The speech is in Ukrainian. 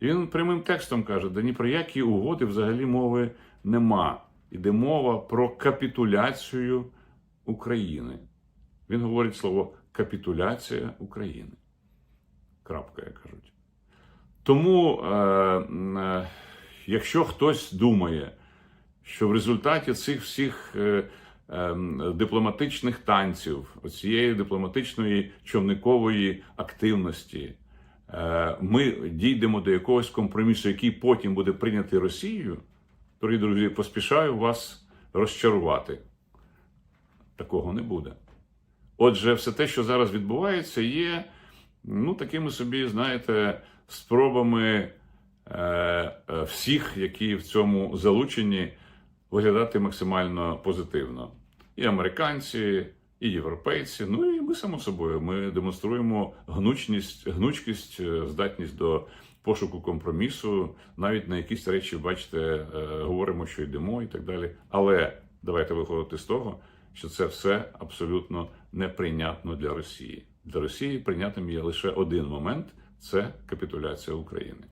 І він прямим текстом каже: да ні про які угоди взагалі мови нема. Іде мова про капітуляцію України. Він говорить слово капітуляція України. Крапка, як кажуть. Тому, е, е, якщо хтось думає, що в результаті цих всіх е, е, дипломатичних танців, оцієї дипломатичної човникової активності, ми дійдемо до якогось компромісу, який потім буде прийнятий Росією, дорогі друзі, поспішаю вас розчарувати. Такого не буде. Отже, все те, що зараз відбувається, є ну, такими собі, знаєте, спробами е, е, всіх, які в цьому залучені, виглядати максимально позитивно. І американці, і європейці. Ну і ми само собою. Ми демонструємо гнучність, гнучкість, е, здатність до пошуку компромісу. Навіть на якісь речі, бачите, е, говоримо, що йдемо і так далі. Але давайте виходити з того, що це все абсолютно неприйнятно для Росії. Для Росії прийнятним є лише один момент це капітуляція України.